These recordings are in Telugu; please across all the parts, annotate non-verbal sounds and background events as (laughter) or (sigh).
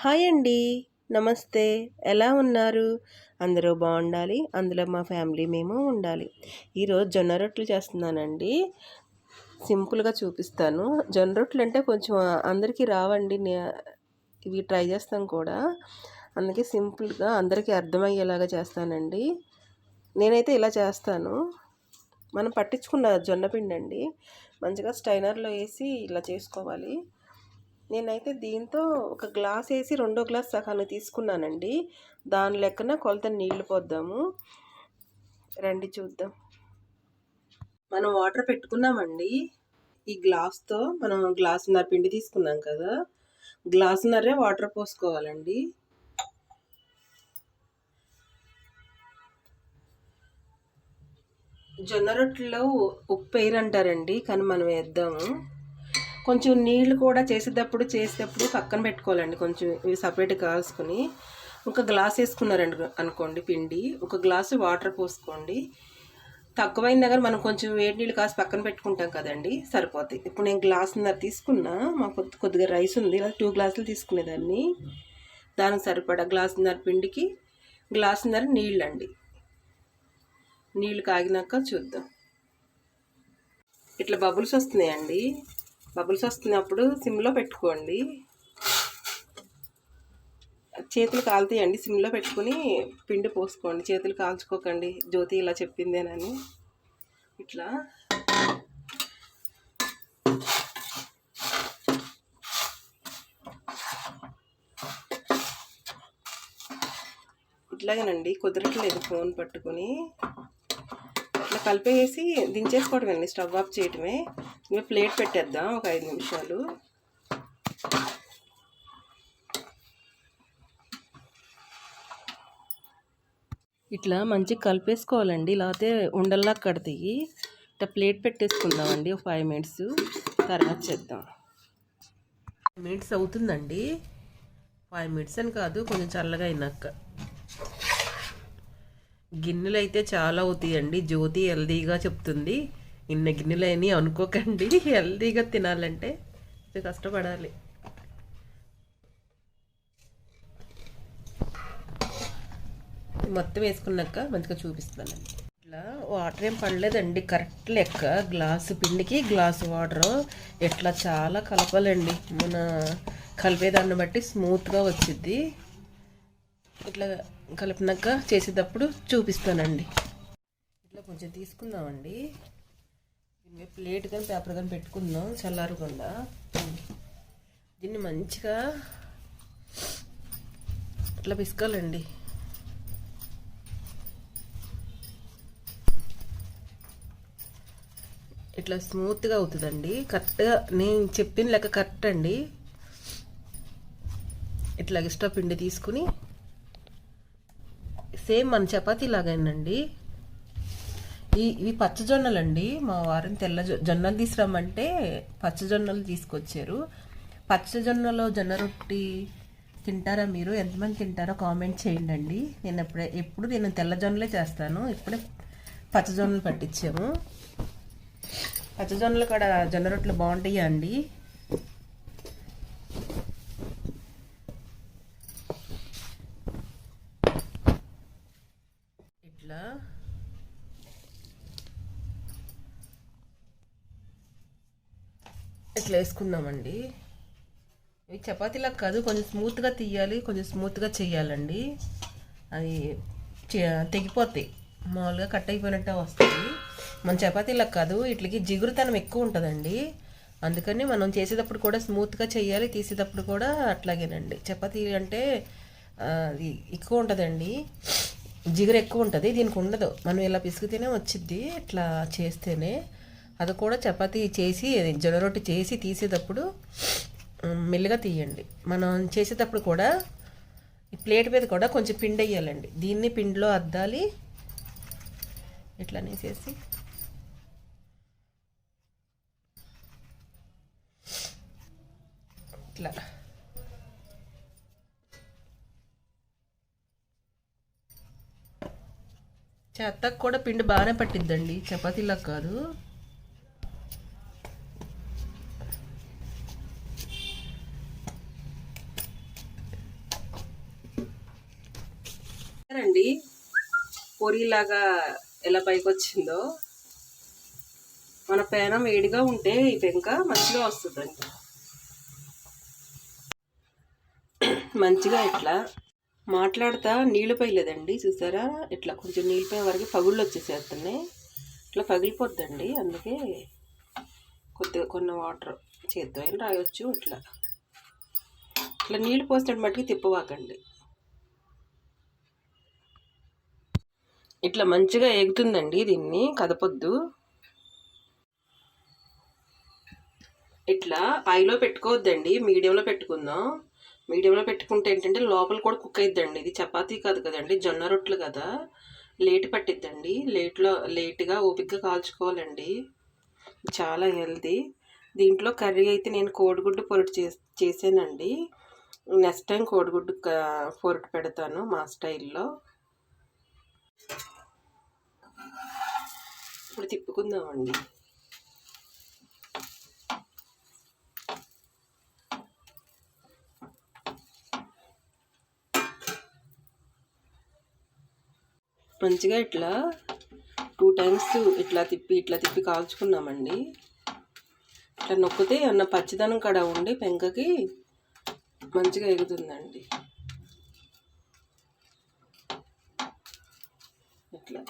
హాయ్ అండి. నమస్తే. ఎలా ఉన్నారు? అందరూ బాగుండాలి. అందులో మా ఫ్యామిలీ మేము ఉండాలి. ఈరోజు జొన్న రొట్టెలు చేస్తున్నానండి. సింపుల్గా చూపిస్తాను. జొన్న రొట్టెలు అంటే కొంచెం అందరికీ రావండి. ఇవి ట్రై చేస్తాం కూడా. అందుకే సింపుల్గా అందరికీ అర్థమయ్యేలాగా చేస్తానండి. నేనైతే ఇలా చేస్తాను. మనం పట్టించుకున్న జొన్న పిండి అండి మంచిగా స్టైనర్లో వేసి ఇలా చేసుకోవాలి. నేనైతే దీంతో ఒక గ్లాస్ వేసి రెండో గ్లాస్ సహాను తీసుకున్నానండి. దాని లెక్కన కొలత నీళ్ళు పోద్దాము. రండి చూద్దాం. మనం వాటర్ పెట్టుకున్నామండి. ఈ గ్లాస్తో మనం గ్లాసున్నర పిండి తీసుకున్నాం కదా. గ్లాసున్నరే వాటర్ పోసుకోవాలండి. జొన్న రొట్టెలో ఉప్పు వేయరంటారండి కానీ మనం వేద్దాము. కొంచెం నీళ్ళు కూడా చేసేటప్పుడు చేసేటప్పుడు పక్కన పెట్టుకోవాలండి. కొంచెం ఇవి సపరేట్ కాల్చుకొని. ఒక గ్లాస్ వేసుకున్నారండి అనుకోండి పిండి. ఒక గ్లాసు వాటర్ పోసుకోండి. తక్కువైన దగ్గర మనం కొంచెం వేడి నీళ్ళు కాసి పక్కన పెట్టుకుంటాం కదండి సరిపోతాయి. ఇప్పుడు నేను గ్లాసున్నర తీసుకున్నా మాకు కొద్దిగా రైస్ ఉంది ఇలా టూ గ్లాసులు తీసుకునేదాన్ని. దానికి సరిపడా గ్లాసున్నర పిండికి గ్లాసున్నర నీళ్ళు అండి నీళ్ళు కాగినాక చూద్దాం. ఇట్లా బబుల్స్ వస్తున్నాయండి. బబుల్స్ వస్తున్నప్పుడు సిమ్లో పెట్టుకోండి. చేతులు కాలుతాయండి సిమ్లో పెట్టుకుని పిండి పోసుకోండి. చేతులు కాల్చుకోకండి. జ్యోతి ఇలా చెప్పిందేనని. ఇట్లా. ఇట్లాగేనండి. కుదరట్లేదు ఫోన్ పట్టుకొని. ఇట్లా కలిపేసి దించేసుకోవడమే స్టవ్ ఆఫ్ చేయటమే. ఇంకా ప్లేట్ పెట్టేద్దాం ఒక ఐదు నిమిషాలు. ఇట్లా మంచిగా కలిపేసుకోవాలండి లేకపోతే ఉండల్లా కడతాయి. ఇట్లా ప్లేట్ పెట్టేసుకుందామండి ఒక ఫైవ్ మినిట్స్. తర్వాత చేద్దాం. ఫైవ్ మినిట్స్ అవుతుందండి. ఫైవ్ మినిట్స్ అని కాదు కొంచెం చల్లగా అయినాక. గిన్నెలు అయితే చాలా అవుతాయండి. జ్యోతి హెల్దీగా చెప్తుంది. ఇన్న గిన్నెలని అనుకోకండి. హెల్దీగా తినాలంటే కష్టపడాలి. మొత్తం వేసుకున్నాక మంచిగా చూపిస్తానండి ఇట్లా వాటర్ ఏం పడలేదండి. కరెక్ట్ లెక్క. గ్లాసు పిండికి గ్లాసు వాటర్. ఇట్లా చాలా కలపాలండి. మన కలిపేదాన్ని బట్టి స్మూత్గా వచ్చింది ఇట్లా కలిపినాక చేసేటప్పుడు చూపిస్తానండి. ఇట్లా కొంచెం తీసుకుందామండి. ప్లేట్ కానీ పేపర్ కానీ పెట్టుకుందాం చల్లారకుండా. దీన్ని మంచిగా ఇట్లా పిసుకోవాలండి ఇట్లా స్మూత్గా అవుతుందండి. కరెక్ట్గా నేను చెప్పిన లెక్క కరెక్ట్ అండి. ఇట్లా ఎక్స్ట్రా పిండి తీసుకుని సేమ్ మన చపాతీ లాగానండి. ఈ ఇవి పచ్చజొన్నలు అండి మా వారిని తెల్ల జొన్నలు తీసుకురమ్మంటే పచ్చజొన్నలు తీసుకొచ్చారు. పచ్చజొన్నలో జొన్న రొట్టి తింటారా మీరు? ఎంతమంది తింటారో కామెంట్ చేయండి అండి నేను ఎప్పుడే ఎప్పుడు నేను తెల్ల జొన్నలే చేస్తాను. ఇప్పుడే పచ్చజొన్నలు పట్టించాము. పచ్చజొన్నలు కూడా జొన్న రొట్టెలు బాగుంటాయా అండి ఇట్లా ఇట్లా వేసుకుందామండి. ఇవి చపాతీలా కాదు కొంచెం స్మూత్గా తీయాలి కొంచెం స్మూత్గా చేయాలండి. అది తెగిపోతాయి. మామూలుగా కట్ అయిపోయినట్టు వస్తుంది మన చపాతీలా కాదు వీటికి జిగురుతనం ఎక్కువ ఉంటుందండి. అందుకని మనం చేసేటప్పుడు కూడా స్మూత్గా చేయాలి తీసేటప్పుడు కూడా అట్లాగేనండి. చపాతీ అంటే అది ఎక్కువ ఉంటుందండి. జిగురు ఎక్కువ ఉంటుంది దీనికి ఉండదు. మనం ఇలా పిసుకుతేనే వచ్చిద్ది ఇట్లా చేస్తేనే. అది కూడా చపాతీ చేసి జొన్న రొట్టె చేసి తీసేటప్పుడు మెల్లిగా తీయండి. మనం చేసేటప్పుడు కూడా ఈ ప్లేట్ మీద కూడా కొంచెం పిండి వేయాలండి. దీన్ని పిండిలో అద్దాలి. ఇట్లా నేసేసి ఇట్లా. చెత్తకు కూడా పిండి బాగానే పట్టిద్దండి. చపాతీలా కాదు. పొరిలాగా ఎలా పైకి వచ్చిందో మన పేనం వేడిగా ఉంటే ఈ పెంక మంచిగా వస్తుందండి. మంచిగా ఇట్లా మాట్లాడతా నీళ్ళు పోయలేదండి. చూసారా? ఇట్లా కొంచెం నీళ్ళు పోయే వరకు పగుళ్ళు వచ్చేసేస్తున్నాయి. ఇట్లా పగిలిపోద్దండి. అందుకే కొద్దిగా కొన్ని వాటర్ చేద్దాం రాయొచ్చు ఇట్లా. ఇట్లా నీళ్ళు పోసినట్టు మట్టుకు తిప్పవాకండి. ఇట్లా మంచిగా ఎగుతుందండి దీన్ని కదపొద్దు. ఇట్లా హైలో పెట్టుకోవద్దండి మీడియంలో పెట్టుకుందాం. మీడియంలో పెట్టుకుంటే ఏంటంటే లోపల కూడా కుక్ అయిద్దండి. ఇది చపాతీ కాదు కదండి జొన్న రొట్టెలు కదా. లేట్ పట్టిద్దండి. లేట్లో లేట్గా ఓపిక్గా కాల్చుకోవాలండి. చాలా హెల్తీ. దీంట్లో కర్రీ అయితే నేను కోడిగుడ్డు పొరటు చేసి చేసానండి నెక్స్ట్ టైం కోడిగుడ్డు పొరటు పెడతాను మా స్టైల్లో. ఇప్పుడు తిప్పుకుందామండి. మంచిగా ఇట్లా టూ టైమ్స్ ఇట్లా తిప్పి ఇట్లా తిప్పి కాల్చుకున్నామండి. ఇట్లా నొక్కితే అన్న పచ్చిదనం కడ ఉండి పెంకకి మంచిగా ఎగుతుందండి. ఇట్లా.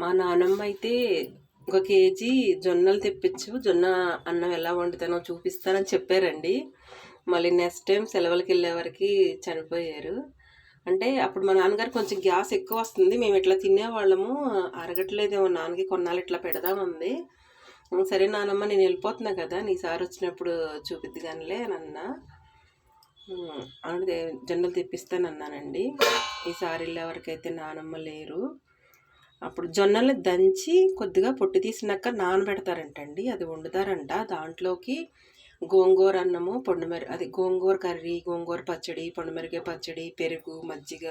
మా నానమ్మ అయితే ఒక కేజీ జొన్నలు తెప్పించు జొన్న అన్నం ఎలా వండుతానో చూపిస్తానని చెప్పారండి. మళ్ళీ నెక్స్ట్ టైం సెలవులకి వెళ్ళే వరకు చనిపోయారు. అంటే అప్పుడు మా నాన్నగారు కొంచెం గ్యాస్ ఎక్కువ వస్తుంది మేము ఇట్లా తినేవాళ్ళము అరగట్లేదేమో నాన్నకి కొన్నాళ్ళు ఇట్లా పెడదామంది సరే నానమ్మ నేను వెళ్ళిపోతున్నా కదా నీ సార్ వచ్చినప్పుడు చూపిద్ది కానిలే అని అన్నా. అంటే జొన్నలు తెప్పిస్తానన్నానండి. ఈసారి వెళ్ళే వరకు అయితే నానమ్మ లేరు. అప్పుడు జొన్నలు దంచి కొద్దిగా పొట్టు తీసినాక నానబెడతారంటండి. అది వండుతారంట. దాంట్లోకి గోంగూర అన్నము పొండుమిర అది గోంగూర కర్రీ గోంగూర పచ్చడి పొండుమిరకాయ పచ్చడి పెరుగు మజ్జిగ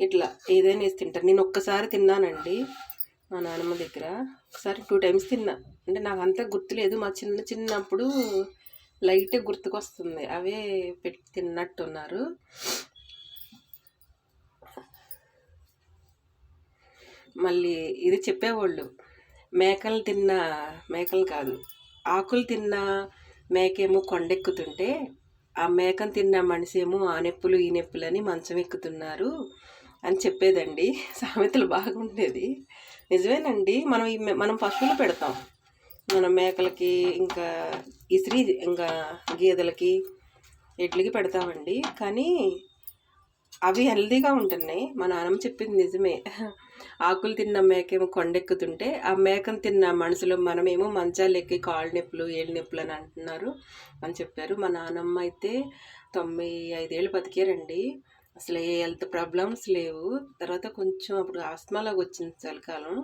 ఇట్లా ఏదైనా వేసి తింటారు. నేను ఒక్కసారి తిన్నానండి మా నాన్నమ్మ దగ్గర. ఒకసారి టూ టైమ్స్ తిన్నా. అంటే నాకు అంతా గుర్తులేదు. మా చిన్న చిన్నప్పుడు లైట్ గుర్తుకొస్తుంది. అవే పెట్టి తిన్నట్టున్నారు. మళ్ళీ ఇది చెప్పేవాళ్ళు. మేకలు తిన్న మేకలు కాదు. ఆకులు తిన్న మేకేమో కొండెక్కుతుంటే ఆ మేకను తిన్న మనిషి ఏమో ఆ నెప్పులు ఈ నెప్పులు అని మంచం ఎక్కుతున్నారు అని చెప్పేదండి. (laughs) సామెతలు బాగుండేది. నిజమేనండి. మనం ఈ మనం పశువులు పెడతాం. మన మేకలకి ఇంకా ఇసిరి ఇంకా గేదెలకి ఎడ్లకి పెడతామండి. కానీ అవి హెల్దీగా ఉంటున్నాయి. మా నాన్నమ్మ చెప్పింది నిజమే. ఆకులు తిన్న మేకేమో కొండెక్కుతుంటే ఆ మేకను తిన్న మనుషులు మనమేమో మంచాలు ఎక్కి కాళ్ళు నొప్పులు ఏళ్ళు నొప్పులు అని అంటున్నారు అని చెప్పారు. మా నాన్నమ్మ అయితే తొంభై ఐదేళ్ళు బతికారండి. అసలు ఏ హెల్త్ ప్రాబ్లమ్స్ లేవు. తర్వాత కొంచెం అప్పుడు ఆస్మాలాగా వచ్చింది చలికాలం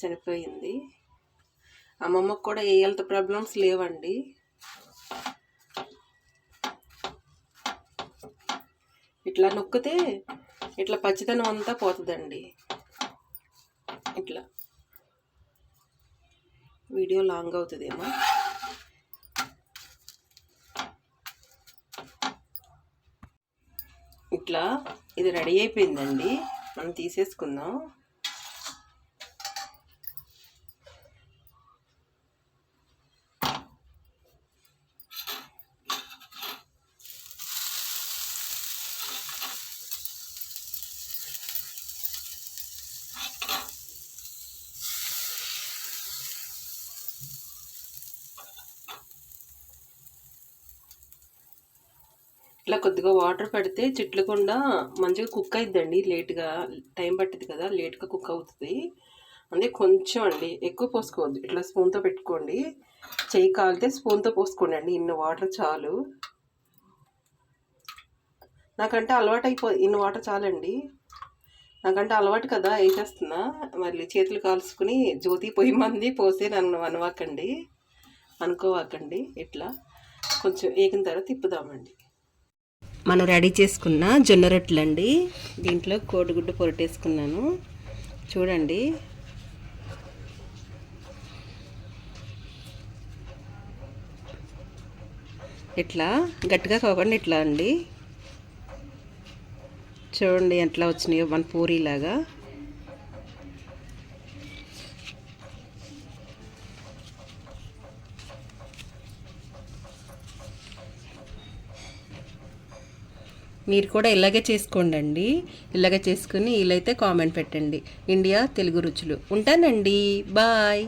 చనిపోయింది. అమ్మమ్మకు కూడా ఏ హెల్త్ ప్రాబ్లమ్స్ లేవండి. ఇట్లా నొక్కితే ఇట్లా పచ్చితనం అంతా పోతుందండి. ఇట్లా. వీడియో లాంగ్ అవుతుందేమో. ఇట్లా ఇది రెడీ అయిపోయిందండి. మనం తీసేసుకుందాం. ఇట్లా కొద్దిగా వాటర్ పెడితే చిట్లకుండా మంచిగా కుక్ అయిద్దండి. లేట్గా టైం పట్టింది కదా లేట్గా కుక్ అవుతుంది. అంటే కొంచెం అండి ఎక్కువ పోసుకోవద్దు. ఇట్లా స్పూన్తో పెట్టుకోండి. చెయ్యి కాలితే స్పూన్తో పోసుకోండి అండి ఇన్ని వాటర్ చాలు. నాకంటే అలవాటు అయిపో ఇన్ని వాటర్ చాలండి. నాకంటే అలవాటు కదా వేసేస్తున్నా. మళ్ళీ చేతులు కాల్చుకుని జ్యోతి పొయ్యి మంది పోసి నన్ను అనవాకండి. అనుకోవాకండి ఇట్లా. కొంచెం ఏగిన తర్వాత తిప్పుదామండి. మనం రెడీ చేసుకున్న జొన్న రొట్టెలు అండి దీంట్లో కోడిగుడ్డు పొరటేసుకున్నాను. చూడండి. ఇట్లా గట్టిగా కాకుండా ఇట్లా అండి. చూడండి ఎట్లా వచ్చినాయో మన పూరీలాగా. మీరు కూడా ఇలాగే చేసుకోండి ఇలాగే చేసుకుని వీలైతే కామెంట్ పెట్టండి. ఇండియా తెలుగు రుచులు. ఉంటానండి. బాయ్.